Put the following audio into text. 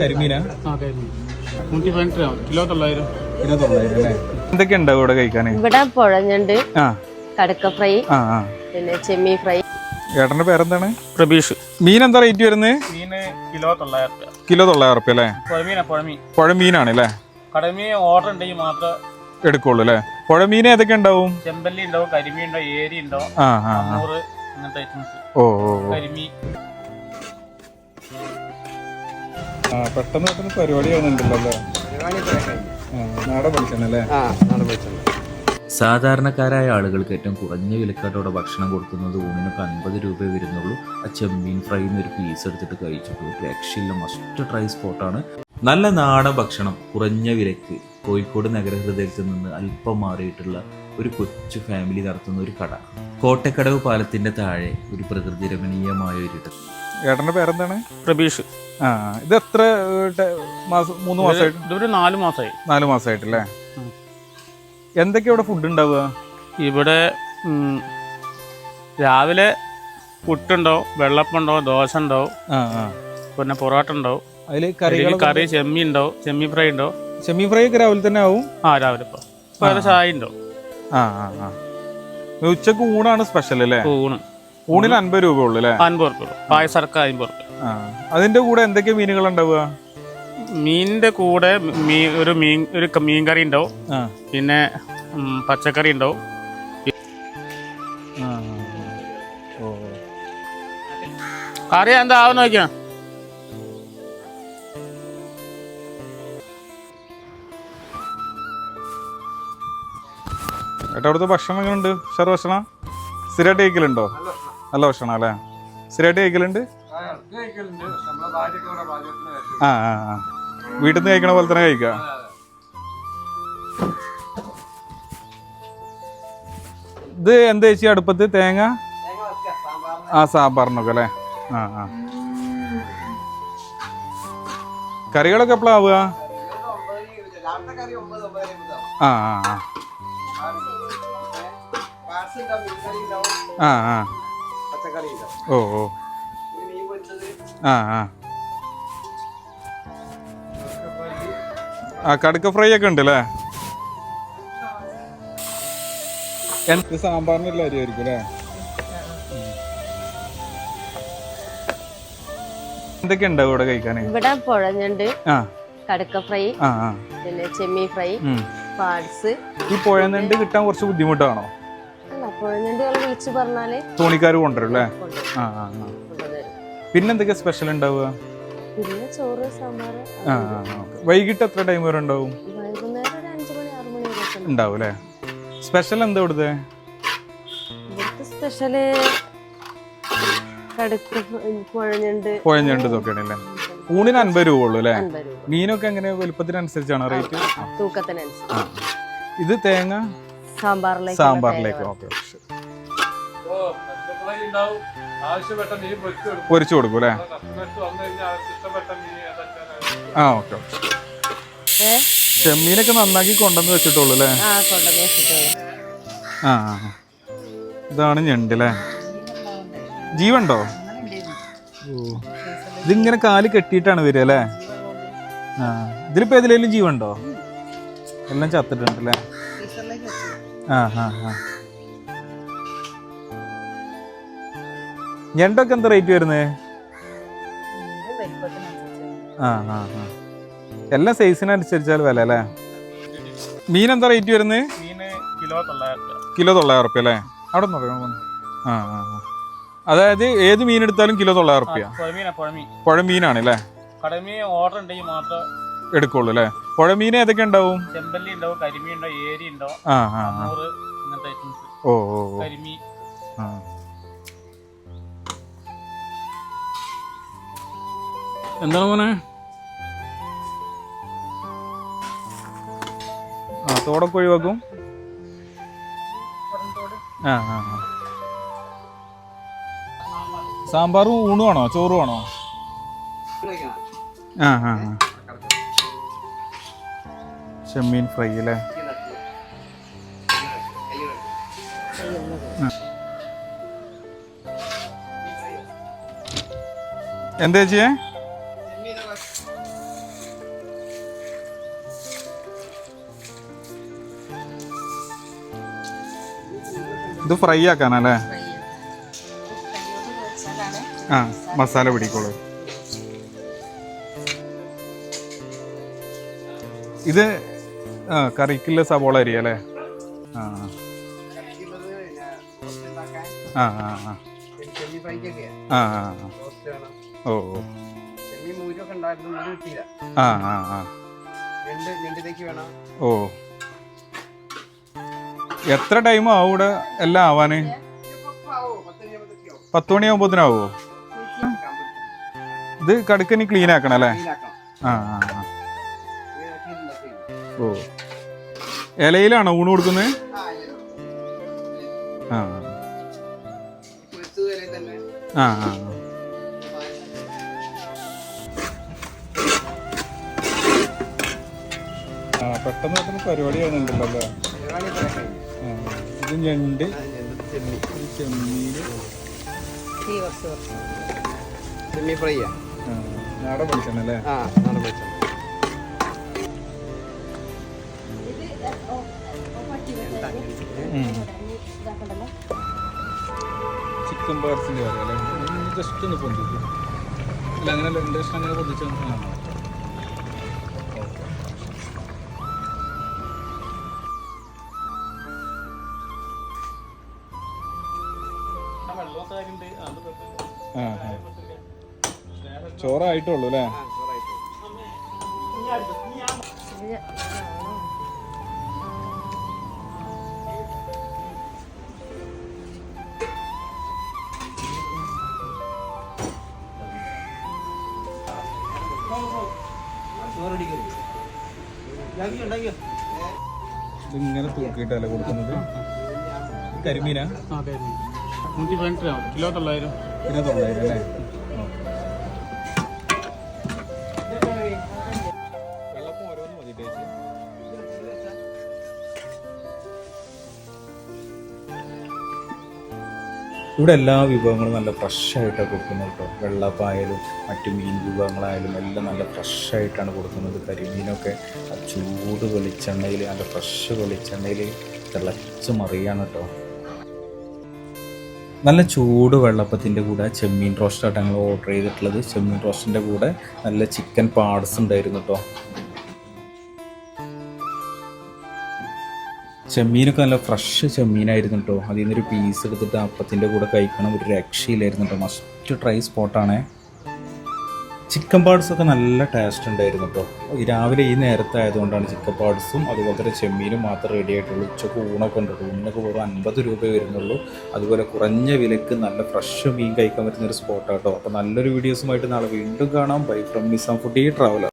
കരിമീന? Kilo തൊള്ളായിരം. Kilo തൊള്ളായിരം അല്ലേ? എന്തൊക്കെ ഉണ്ട് ഇവിടെ കഴിക്കാൻ ഇവിടെ പുഴഞ്ഞുണ്ട് കടക്ക ഫ്രൈ. പിന്നെ ചെമ്മീൻ ഫ്രൈ. ഏട്ടന്റെ പേരെന്താണ്? പ്രബീഷ്. മീൻ എന്താ റേറ്റ് വരുന്നത്? മീന് കിലോ തൊള്ളായിരം രൂപ. കിലോ തൊള്ളായിരം റുപ്യ അല്ലേ? പുഴമീനാണ് പുഴമീൻ. പുഴ മീനാണ് അല്ലേ? കടമീൻ ഓർഡർ ഉണ്ടെങ്കിൽ മാത്രം എടുക്കുള്ളൂ അല്ലേ? പുഴമീൻ ഏതൊക്കെ ഉണ്ടാവും? ചെമ്പല്ലി ഉണ്ടാവും കരിമീൻ ഉണ്ടാവും ഏരി ഉണ്ടാവും ഓ ഓ. കരിമീൻ. ആ പെട്ടെന്ന് പെട്ടെന്ന് പരിപാടി ആവുന്നുണ്ടല്ലോ അല്ലേ? നാടൻ സാധാരണക്കാരായ ആളുകൾക്ക് ഏറ്റവും കുറഞ്ഞ വിലക്കാട്ടോടെ ഭക്ഷണം കൊടുക്കുന്നത് ഊണിനൊക്കെ അൻപത് രൂപ വരുന്നുള്ളൂ. ആ ചെമ്മീൻ ഫ്രൈ ഒരു പീസ് എടുത്തിട്ട് കഴിച്ചിട്ടുള്ളൂ രക്ഷയില്ല മസ്റ്റ് ട്രൈ സ്പോട്ടാണ് നല്ല നാടൻ ഭക്ഷണം കുറഞ്ഞ വിലക്ക് കോഴിക്കോട് നഗരഹൃദയത്തിൽ നിന്ന് അല്പം മാറിയിട്ടുള്ള ഒരു കൊച്ചു ഫാമിലി നടത്തുന്ന ഒരു കട. കോട്ടക്കടവ് പാലത്തിന്റെ താഴെ ഒരു പ്രകൃതി രമണീയമായ ഒരിടം ഏട്ടന്റെ പേരെന്താണ്? പ്രബീഷ്. ആ ഇത് എത്ര മാസം മൂന്ന് മാസമായിട്ട് ഇതൊരു നാല് മാസമായി നാല് മാസമായിട്ടല്ലേ എന്തൊക്കെയാണ് എന്തൊക്കെയാ ഇവിടെ ഫുഡ് ഉണ്ടാവുക? ഇവിടെ രാവിലെ പുട്ടുണ്ടാവും വെള്ളപ്പുണ്ടാവും ദോശ ഉണ്ടാവും പിന്നെ പൊറോട്ട ഉണ്ടാവും അതിൽ കറി കറി ചെമ്മി ഉണ്ടാവും ചെമ്മീൻ ഫ്രൈ ഉണ്ടാവും ചെമ്മീൻ ഫ്രൈ ഒക്കെ രാവിലെ തന്നെ ആവും? ആ രാവിലെ ഇപ്പോൾ ചായ ഉണ്ടാവും ആ ആ ആ. ഉച്ചയ്ക്ക് ഊണാണ് സ്പെഷ്യൽ അല്ലേ? ഊണ്. ഊണിന് അൻപത് രൂപ ഉള്ളു അല്ലേ? അൻപത് റുപ്യ പായസർക്ക് അൻപത് റുപ്യ ആ. അതിന്റെ കൂടെ എന്തൊക്കെ മീനുകൾ ഉണ്ടാവുക? മീനിന്റെ കൂടെ മീൻ ഒരു മീൻ ഒരു ക- മീൻ കറി ഉണ്ടാവും. ആ. പിന്നെ ഉം, പച്ചക്കറി ഉണ്ടാവും. ആ, ആ, ഓ. കറി എന്താ ആവുന്ന നോക്കിയാ? ഏട്ടാ അവിടുത്തെ ഭക്ഷണം എങ്ങനെയുണ്ട് ഉഷാർ ഭക്ഷണം? സ്ഥിരമായിട്ട് കഴിക്കലുണ്ടോ? നല്ല ഭക്ഷണം അല്ലേ? സ്ഥിരമായിട്ട് കഴിക്കലുണ്ട്? ആ ആ ആ. വീട്ടിൽ നിന്ന് കഴിക്കണ പോലെ തന്നെ കഴിക്കുക. ഇത് എന്താ ചേച്ചി അടുപ്പത്ത്? തേങ്ങ? ആ സാമ്പാറിനൊക്കെ അല്ലേ? ആ ആ. കറികളൊക്കെ എപ്പോഴാവുക ആ. ആ ആ. ആ ആ. ഓ ഓ. ആ ആ. ആ കടുക്ക ഫ്രൈ ഒക്കെ ഉണ്ട് അല്ലേ എന്ത് സാമ്പാറിനുള്ള അരിയായിരിക്കും അല്ലേ? എന്തൊക്കെ ഉണ്ട് ഇവിടെ കഴിക്കാൻ ഇവിടെ പുഴഞ്ഞുണ്ട് കടുക്ക ഫ്രൈ പിന്നെ ചെമ്മീൻ ഫ്രൈ. പാർട്സ് ഈ പുഴന്നുണ്ട് കിട്ടാൻ കുറച്ച് ബുദ്ധിമുട്ടാണോ? വിളിച്ചു പറഞ്ഞാൽ തോണിക്കാർ കൊണ്ടുവരും. അല്ലേ ആ ആ ആ. കൊണ്ടുവരും പിന്നെന്തൊക്കെ സ്പെഷ്യൽ ഉണ്ടാവുക? പിന്നെ ചോറ് സാമ്പാർ ആ ആ ആ, ഓക്കേ. വൈകിട്ട് എത്ര ടൈം വരെ ഉണ്ടാവും? വൈകുന്നേരം ഒരു അഞ്ചു മണി ആറു മണി വരെ ഒക്കെ ഉണ്ടാവും. ഉണ്ടാവും അല്ലേ? സ്പെഷ്യൽ എന്താ ഇവിടുത്തെ? ഇവിടുത്തെ സ്പെഷ്യൽ കടുക്ക അല്ലേ? ഊണിന് അൻപത് രൂപ ഉള്ളൂ അല്ലേ? അൻപത് രൂപ. മീനൊക്കെ എങ്ങനെ വലുപ്പത്തിനനുസരിച്ചാണ് റേറ്റ് തൂക്കത്തിനനുസരിച്ച്. ഇത് തേങ്ങ? സാമ്പാറിലേക്ക് സാമ്പാറിലേക്ക്. ഓക്കെ പൊരിച്ചു കൊടുക്കും. അല്ലേ? ആ ഓക്കെ ചെമ്മീനൊക്കെ നന്നാക്കി കൊണ്ടുവന്ന് വെച്ചിട്ടുള്ളൂ അല്ലേ? ആ. ഇതാണ് ഞണ്ടല്ലേ ജീവണ്ടോ ഓ. ഇതിങ്ങനെ കാൽ കെട്ടിയിട്ടാണ് വരിക അല്ലേ? ആ. ഇതിലിപ്പോ ഏതിലേലും ജീവണ്ടോ എല്ലാം ചത്തിട്ടുണ്ട് അല്ലേ? ആ ആ ആ ഞണ്ടൊക്കെ എന്താ റേറ്റ് വരുന്നത് ആ ആ ആ. എല്ലാം സൈസിനനുസരിച്ചാൽ വില അല്ലേ? മീൻ എന്താ റേറ്റ് വരുന്നത് കിലോ തൊള്ളായിരം റുപ്യ. അല്ലേ? അവിടെ നിന്ന് ആ ആ. അതായത് ഏത് മീൻ എടുത്താലും കിലോ തൊള്ളായിരം റുപ്യ. പുഴമീനാണ് അല്ലേ? കടമീൻ ഓർഡർ ഉണ്ടെങ്കിൽ മാത്രം എടുക്കുള്ളൂ അല്ലേ? പുഴ മീൻ ഏതൊക്കെ ഉണ്ടാവും? ചെമ്പല്ലി ഉണ്ടാവും കരിമീൻ ഉണ്ടാവും ഏരി ഉണ്ടാവും ആ ആ ആ. അമ്മൂറ് അങ്ങനത്തെ ഐറ്റംസ് ഓ ഓ ഓ. കരിമീൻ. ആ. എന്താണ് മോനെ? ആ തോടൊക്കെ ഒഴിവാക്കും. ആ ആ ആ. സാമ്പാറും ഊണുമാണോ ചോറുവാണോ? ആ ആ ആ. ചെമ്മീൻ ഫ്രൈ അല്ലേ? എന്താ ചേച്ചിയെ ഇത് ഫ്രൈ ആക്കാനല്ലേ? ആ മസാല പിടിക്കോളൂ. ഇത് ആ കറിക്കുള്ള സവോള അരി അല്ലേ ആ. ആ ആ ആ. ആ ഓ ആ ആ ആ. ഓ. എത്ര ടൈം ആവും ഇവിടെ എല്ലാം ആവാന്? പത്ത് മണിയാവുമ്പോത്തിനാവോ? ഇത് കടുക്കനി ക്ലീൻ ആക്കണം അല്ലേ? ആ ആ. ഓ. ഇലയിലാണോ ഊണ് കൊടുക്കുന്നത് ആ. ആ ആ. പെട്ടെന്ന് പെട്ടെന്ന് പരിപാടി ആവുന്നുണ്ടല്ലോ അല്ലേ? ഇത് ഞണ്ട് ചെമ്മീന്. ചെമ്മീൻ ഫ്രൈ നാടൻ വെളിച്ചെണ്ണ അല്ലേ? ആ നാടൻ വെളിച്ചെണ്ണ ചിക്കൻ പാർട്സിന്റെ കറി അല്ലേ? ജസ്റ്റ് ഒന്ന് പൊന്തിച്ചു അല്ല അങ്ങനെ കഷ്ണം അങ്ങനെ പൊന്തിച്ച് ചോറായിട്ടുള്ളൂ അല്ലേ? ഇതിങ്ങനെ തൂക്കിയിട്ടല്ല കൊടുക്കുന്നത്. കരിമീനാ? നൂറ്റി പതിനെട്ട് രൂപ. കിലോ തൊള്ളായിരം. കിലോ തൊള്ളായിരം അല്ലേ? ഇവിടെ എല്ലാ വിഭവങ്ങളും നല്ല ഫ്രഷ് ആയിട്ടാണ് കൊടുക്കുന്നത് കേട്ടോ. വെള്ളപ്പായാലും മറ്റു മീൻ വിഭവങ്ങളായാലും എല്ലാം നല്ല ഫ്രഷായിട്ടാണ് കൊടുക്കുന്നത്. കരിമീനൊക്കെ ചൂട് വെളിച്ചെണ്ണയിൽ നല്ല ഫ്രഷ് വെളിച്ചെണ്ണയിൽ തിളച്ച് മറിയാണ് കേട്ടോ. നല്ല ചൂട് വെള്ളപ്പത്തിന്റെ കൂടെ ചെമ്മീൻ റോസ്റ്റായിട്ട് ഞങ്ങൾ ഓർഡർ ചെയ്തിട്ടുള്ളത്. ചെമ്മീൻ റോസ്റ്റിന്റെ കൂടെ നല്ല ചിക്കൻ പാർട്സ് ഉണ്ടായിരുന്നു കേട്ടോ. ചെമ്മീനൊക്കെ നല്ല ഫ്രഷ് ചെമ്മീനായിരുന്നു കേട്ടോ അതിൽ നിന്നൊരു പീസ് എടുത്തിട്ട് അപ്പത്തിന്റെ കൂടെ കഴിക്കണം. ഒരു രക്ഷയില്ലായിരുന്നു കേട്ടോ മസ്റ്റ് ട്രൈ സ്പോട്ടാണേ ചിക്കൻ പാഡ്സൊക്കെ നല്ല ടേസ്റ്റ് ഉണ്ടായിരുന്നു കേട്ടോ രാവിലെ ഈ നേരത്തെ ആയതുകൊണ്ടാണ് ചിക്കൻ പാർട്സും അതുപോലെ തന്നെ ചെമ്മീനും മാത്രം റെഡി ആയിട്ടുള്ളൂ. ഉച്ചയ്ക്ക് ഊണൊക്കെ ഉണ്ട് ഊണൊക്കെ വെറും അൻപത് രൂപ വരുന്നുള്ളൂ. അതുപോലെ കുറഞ്ഞ വിലക്ക് നല്ല ഫ്രഷ് മീൻ കഴിക്കാൻ പറ്റുന്ന ഒരു സ്പോട്ടാട്ടോ അപ്പോൾ നല്ലൊരു വീഡിയോസുമായിട്ട് നാളെ വീണ്ടും കാണാം. Bye from Nizam foodie traveller